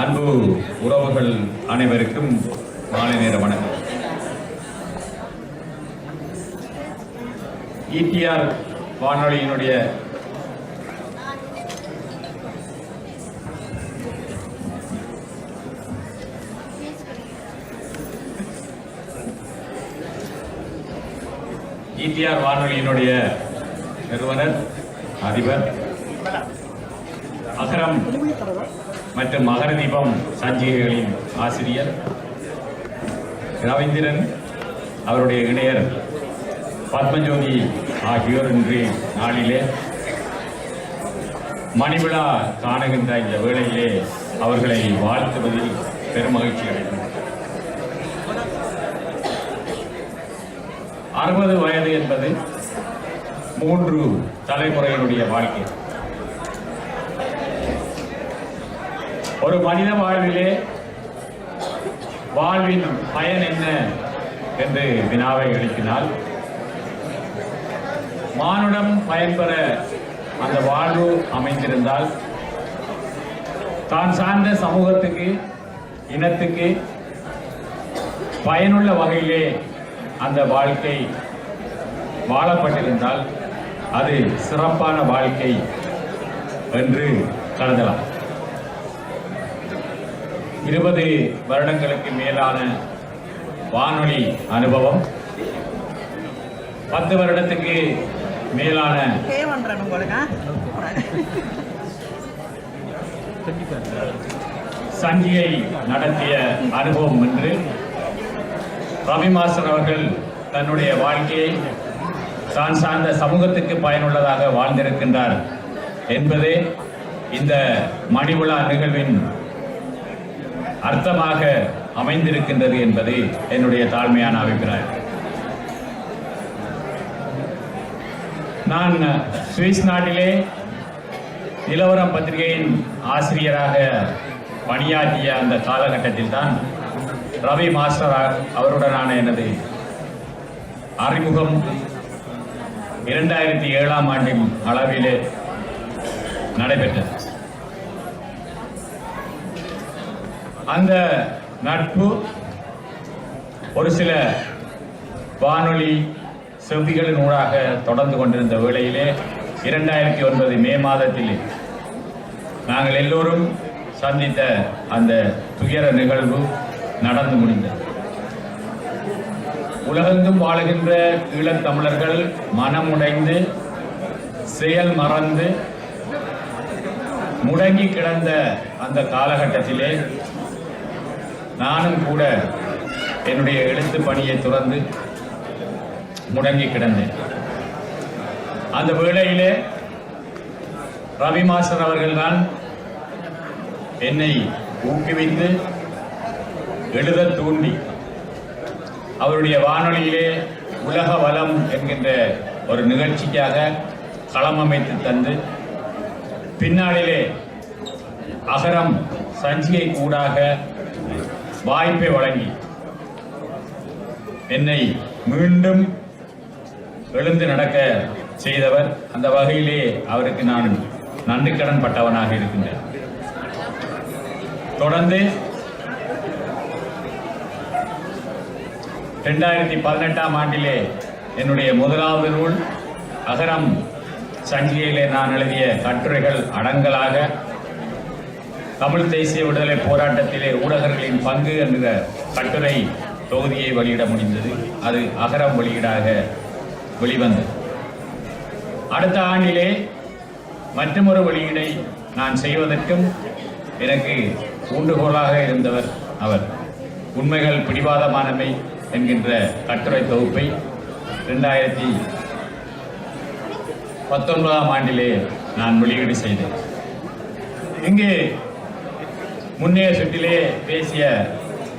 அன்பு உறவுகள் அனைவருக்கும் மாலை நேர வணக்கம். ஈடிஆர் வானொலியினுடைய ஈடிஆர் வானொலியினுடைய நிறுவனர் அதிபர் அகரம். மற்றும் மகர தீபம் சஞ்சிகைகளின் ஆசிரியர் ரவீந்திரன் அவருடைய இணையர் பத்மஜோதி ஆகியோர் இன்று நாளிலே மணிவிழா காணுகின்ற இந்த வேளையிலே அவர்களை வாழ்த்துவதில் பெருமகிழ்ச்சி அடைகிறேன் அறுபது வயது என்பது மூன்று தலைமுறையினுடைய வாழ்க்கை. ஒரு மனித வாழ்விலே வாழ்வின் பயன் என்ன என்று வினாவை எழுப்பினால் மானுடம் பயன்பெற அந்த வாழ்வு அமைந்திருந்தால் தான் சார்ந்த சமூகத்துக்கு இனத்துக்கு பயனுள்ள வகையிலே அந்த வாழ்க்கை வாழப்பட்டிருந்தால் அது சிறப்பான வாழ்க்கை என்று கருதலாம். இருபது வருடங்களுக்கு மேலான வானொலி அனுபவம். பத்து வருடத்துக்கு மேலான சஞ்சியை சங்கியை நடத்திய அனுபவம் என்று ரவி மாஸ்டர் அவர்கள் தன்னுடைய வாழ்க்கையை தான் சார்ந்த சமூகத்துக்கு பயனுள்ளதாக வாழ்ந்திருக்கின்றார் என்பதே இந்த மணிவிழா நிகழ்வின் அர்த்தமாக அமைந்திருக்கின்றது என்பது என்னுடைய தாழ்மையான அபிப்பிராயம். நான் சுவிஸ் நாட்டிலே நிலவரம் பத்திரிகையின் ஆசிரியராக பணியாற்றிய அந்த காலகட்டத்தில் தான் ரவி மாஸ்டர் அவருடனான எனது அறிமுகம் இரண்டாயிரத்தி ஏழாம் ஆண்டின் அளவிலே நடைபெற்றது. அந்த நட்பு ஒரு சில வானொலி செவ்விகளின் ஊடாக தொடர்ந்து கொண்டிருந்த வேளையிலே இரண்டாயிரத்தி ஒன்பது மே மாதத்தில் நாங்கள் எல்லோரும் சந்தித்த அந்த துயர நிகழ்வு நடந்து முடிந்தது. உலகெங்கும் வாழுகின்ற ஈழத்தமிழர்கள் மனமுடைந்து செயல் மறந்து முடங்கி கிடந்த அந்த காலகட்டத்திலே நானும் கூட என்னுடைய எழுத்து பணியை துறந்து முடங்கி கிடந்தேன். அந்த வேளையிலே ரவி மாஸ்டர் அவர்கள்தான் என்னை ஊக்குவித்து எழுத தூண்டி அவருடைய வானொலியிலே உலக வளம் என்கின்ற ஒரு நிகழ்ச்சிக்காக களம் அமைத்து தந்து பின்னாளிலே அகரம் சஞ்சிகை கூடாக வாய்ப்பை வழங்கி என்னை மீண்டும் எழுந்து நடக்க செய்தவர் அந்த வகையிலே அவருக்கு நான் நன்றி கடன் பட்டவனாக இருக்கின்றேன். தொடர்ந்து ரெண்டாயிரத்தி பதினெட்டாம் ஆண்டிலே என்னுடைய முதலாவது நூல் அகரம் சஞ்சிகையிலே நான் எழுதிய கட்டுரைகள் அடங்கலாக தமிழ் தேசிய விடுதலை போராட்டத்திலே ஊடகர்களின் பங்கு என்கிற கட்டுரை தொகுதியை வெளியிட முடிந்தது. அது அகரம் வெளியீடாக வெளிவந்தது. அடுத்த ஆண்டிலே மற்றொரு வெளியீடை நான் செய்வதற்கும் எனக்கு ஊண்டுகோலாக இருந்தவர் அவர். உண்மைகள் பிடிவாதமானமை என்கின்ற கட்டுரை தொகுப்பை ரெண்டாயிரத்தி பத்தொன்பதாம் ஆண்டிலே நான் வெளியீடு செய்தேன். இங்கே முன்னைய சுற்றிலே பேசிய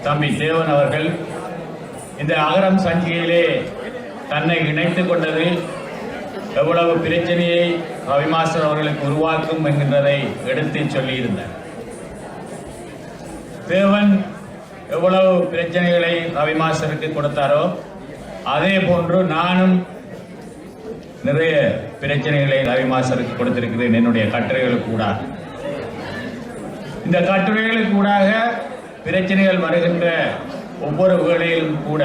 தம்பி தேவன் அவர்கள் இந்த அகரம் சஞ்சிகையிலே தன்னை இணைத்துக் கொண்டது எவ்வளவு பிரச்சனையை ரவிமாஸ்டர் அவர்களுக்கு உருவாக்கும் என்கின்றதை எடுத்து சொல்லியிருந்தார். தேவன் எவ்வளவு பிரச்சனைகளை ரவிமாஸ்டருக்கு கொடுத்தாரோ அதே போன்று நானும் நிறைய பிரச்சனைகளை ரவிமாஸ்டருக்கு கொடுத்திருக்கிறேன். என்னுடைய கட்டுரைகளுக்கு கூட இந்த கட்டுரைகளுக்கு கூடாக பிரச்சனைகள் வருகின்ற ஒவ்வொரு வேளையிலும் கூட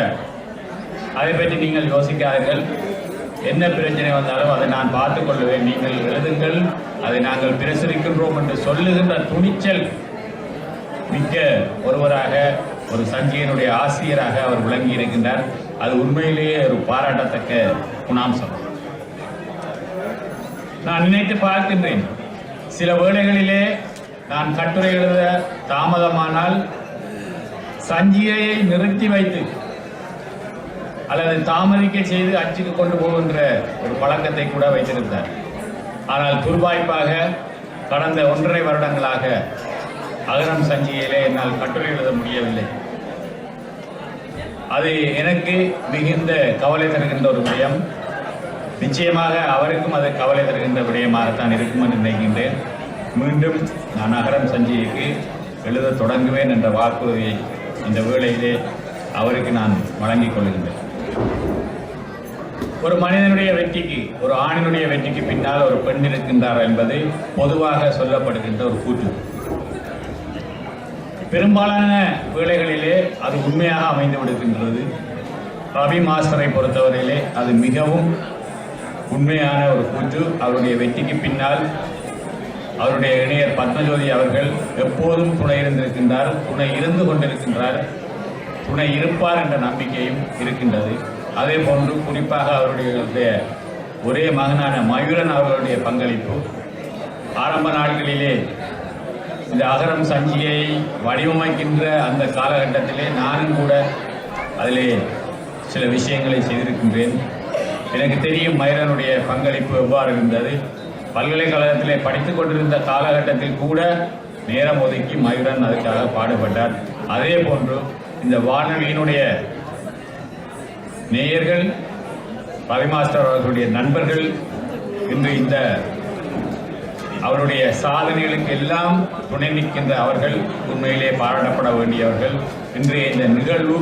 அதை பற்றி நீங்கள் யோசிக்காதீர்கள். என்ன பிரச்சனை வந்தாலும் அதை நான் பார்த்துக்கொள்வேன் நீங்கள் எழுதுங்கள் அதை நாங்கள் பிரசுரிக்கின்றோம் என்று சொல்லுகின்ற துணிச்சல் மிக்க ஒருவராக ஒரு சஞ்சியனுடைய ஆசிரியராக அவர் விளங்கி இருக்கின்றார். அது உண்மையிலேயே ஒரு பாராட்டத்தக்க குணாம்சம். நான் நினைத்து பார்க்கின்றேன். சில வேளைகளிலே நான் கட்டுரை எழுத தாமதமானால் சஞ்சிகையை நிறுத்தி வைத்து அல்லது தாமதிக்க செய்து அச்சுக்கு கொண்டு போகின்ற ஒரு பழக்கத்தை கூட வைத்திருந்தார். ஆனால் துர்வாய்ப்பாக கடந்த ஒன்றரை வருடங்களாக அகரம் சஞ்சிகையிலே என்னால் கட்டுரை எழுத முடியவில்லை. அது எனக்கு மிகுந்த கவலை தருகின்ற ஒரு விடயம். நிச்சயமாக அவருக்கும் அது கவலை தருகின்ற விடயமாகத்தான் இருக்கும் என்று நினைக்கின்றேன். மீண்டும் நான் அகரம் சஞ்சிகைக்கு எழுத தொடங்குவேன் என்ற வாக்குறுதியை இந்த வேளையிலே அவருக்கு நான் வழங்கிக் கொள்கின்றேன். ஒரு மனிதனுடைய வெற்றிக்கு ஒரு ஆணினுடைய வெற்றிக்கு பின்னால் ஒரு பெண் இருக்கின்றார் என்பது பொதுவாக சொல்லப்படுகின்ற ஒரு கூற்று. பெரும்பாலான வேளைகளிலே அது உண்மையாக அமைந்து விடுகின்றது. ரவி மாஸ்டரை பொறுத்தவரையிலே அது மிகவும் உண்மையான ஒரு கூற்று. அவருடைய வெற்றிக்கு பின்னால் அவருடைய இணையர் பத்மஜோதி அவர்கள் எப்போதும் துணை இருந்திருக்கின்றார் துணை இருந்து கொண்டிருக்கின்றார் துணை இருப்பார் என்ற நம்பிக்கையும் இருக்கின்றது. அதே போன்று குறிப்பாக அவருடைய ஒரே மகனான மயூரன் அவர்களுடைய பங்களிப்பு. ஆரம்ப நாட்களிலே இந்த அகரம் சஞ்சியை வடிவமைக்கின்ற அந்த காலகட்டத்திலே நானும் கூட அதிலே சில விஷயங்களை செய்திருக்கின்றேன். எனக்கு தெரியும் மயூரனுடைய பங்களிப்பு எவ்வாறு இருந்தது. பல்கலைக்கழகத்திலே படித்துக் கொண்டிருந்த காலகட்டத்தில் கூட நேரம் ஒதுக்கி மயூரன் அதுக்காக பாடுபட்டார். அதே போன்று இந்த வானொலியினுடைய நேயர்கள் ரவி மாஸ்டர் அவர்களுடைய நண்பர்கள் இன்று இந்த அவருடைய சாதனைகளுக்கு எல்லாம் துணை நிற்கின்ற அவர்கள் உண்மையிலே பாராட்டப்பட வேண்டியவர்கள். இன்றைய இந்த நிகழ்வு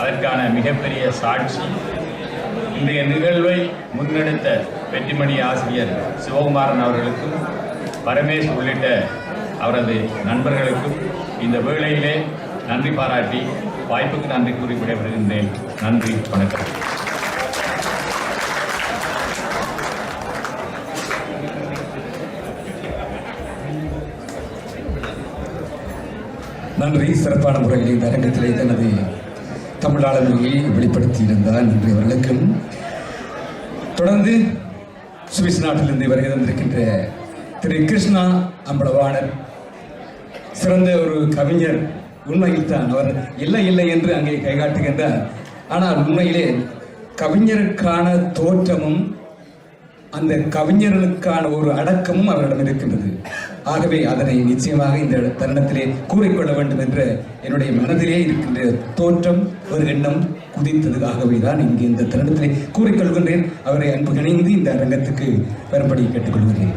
அதற்கான மிகப்பெரிய சாட்சி. இன்றைய நிகழ்வை முன்னெடுத்த வெற்றிமணி ஆசிரியர் சிவகுமாரன் அவர்களுக்கும் பரமேஷ் உள்ளிட்ட அவரது நண்பர்களுக்கும் இந்த வேளையிலே நன்றி பாராட்டி வாய்ப்புக்கு நன்றி கூறி விடைபெறுகின்றேன். நன்றி வணக்கம். நன்றி சிறப்பான முறையில் இந்த அரங்கத்திலே தனது தமிழ் ஆளுமையை வெளிப்படுத்தியிருந்தார். நன்றி அவர்களுக்கும். தொடர்ந்து சுவிஸ் நாட்டிலிருந்து வருகை தந்திருக்கின்ற திரு கிருஷ்ணா அம்பளவாணர் சிறந்த ஒரு கவிஞர் உண்மையில் தான். அவர் இல்லை இல்லை என்று அங்கே கைகாட்டுகின்றார். ஆனால் உண்மையிலே கவிஞருக்கான தோற்றமும் அந்த கவிஞர்களுக்கான ஒரு அடக்கமும் அவரிடம் இருக்கின்றது. ஆகவே அதனை நிச்சயமாக இந்த தருணத்திலே கூறிக்கொள்ள வேண்டும் என்ற என்னுடைய மனதிலே இருக்கின்ற தோற்றம் ஒரு எண்ணம் குதித்தது ஆகவே தான் இங்கே இந்த தருணத்திலே கூறிக்கொள்கின்றேன். அவரை அன்பு இணைந்து இந்த அரங்கத்துக்கு வரும்படி கேட்டுக்கொள்கிறேன்.